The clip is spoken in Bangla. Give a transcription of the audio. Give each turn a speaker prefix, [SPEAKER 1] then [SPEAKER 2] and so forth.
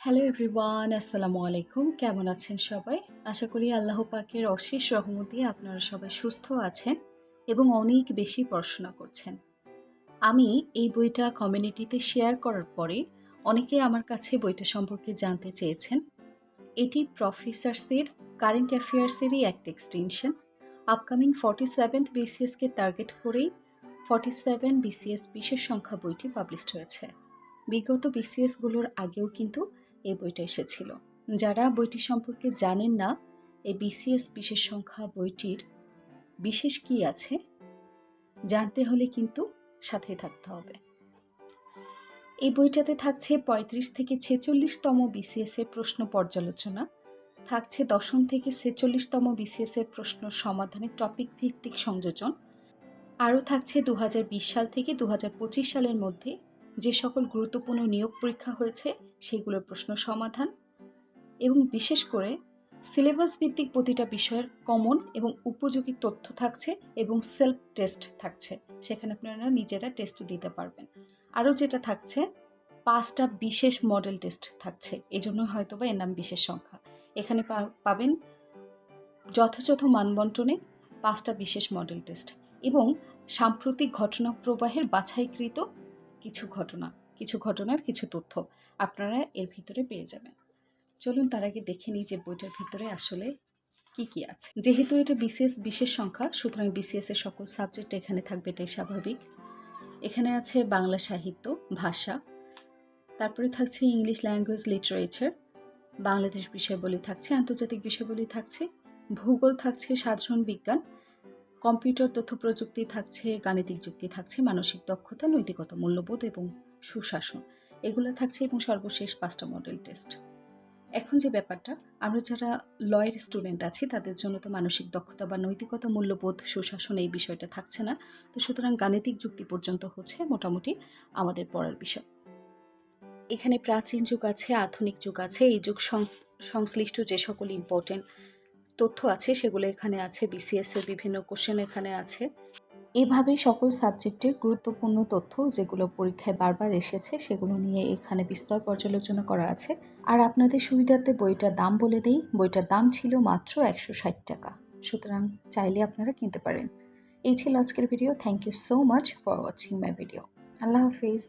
[SPEAKER 1] হ্যালো এভরিওয়ান আসসালামু আলাইকুম কেমন আছেন সবাই? আশা করি আল্লাহ পাকের অশেষ রহমতে আপনারা সবাই সুস্থ আছেন এবং অনেক বেশি পড়াশোনা করছেন। আমি এই বইটা কমিউনিটিতে শেয়ার করার পরে অনেকে আমার কাছে বইটা সম্পর্কে জানতে চেয়েছেন। এটি প্রফেসরসের কারেন্ট অ্যাফেয়ার্সেরই একটা এক্সটেনশন আপকামিং ফর্টি সেভেন্থ বিসিএসকে টার্গেট করেই ফর্টি সেভেন বিসিএস বিশেষ সংখ্যা বইটি পাবলিশড হয়েছে। বিগত বিসিএসগুলোর আগেও কিন্তু এই বইটা এসেছিল। যারা বইটি সম্পর্কে জানেন না, এই বিসিএস বিশেষ সংখ্যা বইটির বিশেষ কি আছে, জানতে হলে কিন্তু সাথে থাকতে হবে। এই বইটাতে থাকছে পঁয়ত্রিশ থেকে ছেচল্লিশতম বিসিএস এর প্রশ্ন পর্যালোচনা। থাকছে দশম থেকে ছেচল্লিশতম বিসিএস এর প্রশ্ন সমাধানের টপিক ভিত্তিক সংযোজন। আরও থাকছে দু হাজার বিশ সাল থেকে দু হাজার পঁচিশ সালের মধ্যে যে সকল গুরুত্বপূর্ণ নিয়োগ পরীক্ষা হয়েছে, সেগুলোর প্রশ্ন সমাধান এবং বিশেষ করে সিলেবাস ভিত্তিক প্রতিটা বিষয়ের কমন এবং উপযোগী তথ্য থাকছে এবং সেলফ টেস্ট থাকছে। সেখানে আপনারা নিজেরা টেস্ট দিতে পারবেন। আরও যেটা থাকছে, পাঁচটা বিশেষ মডেল টেস্ট থাকছে। এই জন্য হয়তো বা এর নাম বিশেষ সংখ্যা। এখানে পাবেন যথাযথ মানবন্টনে পাঁচটা বিশেষ মডেল টেস্ট এবং সাম্প্রতিক ঘটনা প্রবাহের বাছাইকৃত কিছু ঘটনা, কিছু ঘটনার কিছু তথ্য আপনারা এর ভিতরে পেয়ে যাবেন। চলুন তার আগে দেখে নিই যে বইটার ভিতরে আসলে কি কি আছে। যেহেতু এটা বিসিএস, বিশেষ সংখ্যা, সুতরাং বিসিএস এর সকল সাবজেক্ট এখানে থাকবে, এটাই স্বাভাবিক। এখানে আছে বাংলা সাহিত্য, ভাষা, তারপরে থাকছে ইংলিশ ল্যাঙ্গুয়েজ লিটারেচার, বাংলাদেশ বিষয়বলি থাকছে, আন্তর্জাতিক বিষয়বলি থাকছে, ভূগোল থাকছে সাধারণ বিজ্ঞান কম্পিউটার, তথ্য প্রযুক্তি থাকছে, গাণিতিক যুক্তি থাকছে, মানসিক দক্ষতা, নৈতিকতা, মূল্যবোধ এবং সুশাসন। এগুলো থাকছে এবং সর্বশেষ পাঁচটা মডেল টেস্ট এখন যে ব্যাপারটা, আমরা যারা লয়ের স্টুডেন্ট আছি, তাদের জন্য তো মানসিক দক্ষতা বা নৈতিকতা, মূল্যবোধ, সুশাসন এই বিষয়টা থাকছে না। তো সুতরাং গাণিতিক যুক্তি পর্যন্ত হচ্ছে মোটামুটি আমাদের পড়ার বিষয়। এখানে প্রাচীন যুগ আছে, আধুনিক যুগ আছে, এই যুগ সংশ্লিষ্ট যে সকল ইম্পর্টেন্ট তথ্য আছে, সেগুলো এখানে আছে বিসিএস এর বিভিন্ন কোশ্চেন এখানে আছে। এভাবে সকল সাবজেক্টের গুরুত্বপূর্ণ তথ্য যেগুলো পরীক্ষায় বারবার এসেছে, সেগুলো নিয়ে এখানে বিস্তর পর্যালোচনা করা আছে। আর আপনাদের সুবিধার্থে বইটার দাম বলে দেই। বইটার দাম ছিল মাত্র একশো ষাট টাকা। সুতরাং চাইলে আপনারা কিনতে পারেন। এই ছিল আজকের video thank you so much for watching my video Allah Hafiz.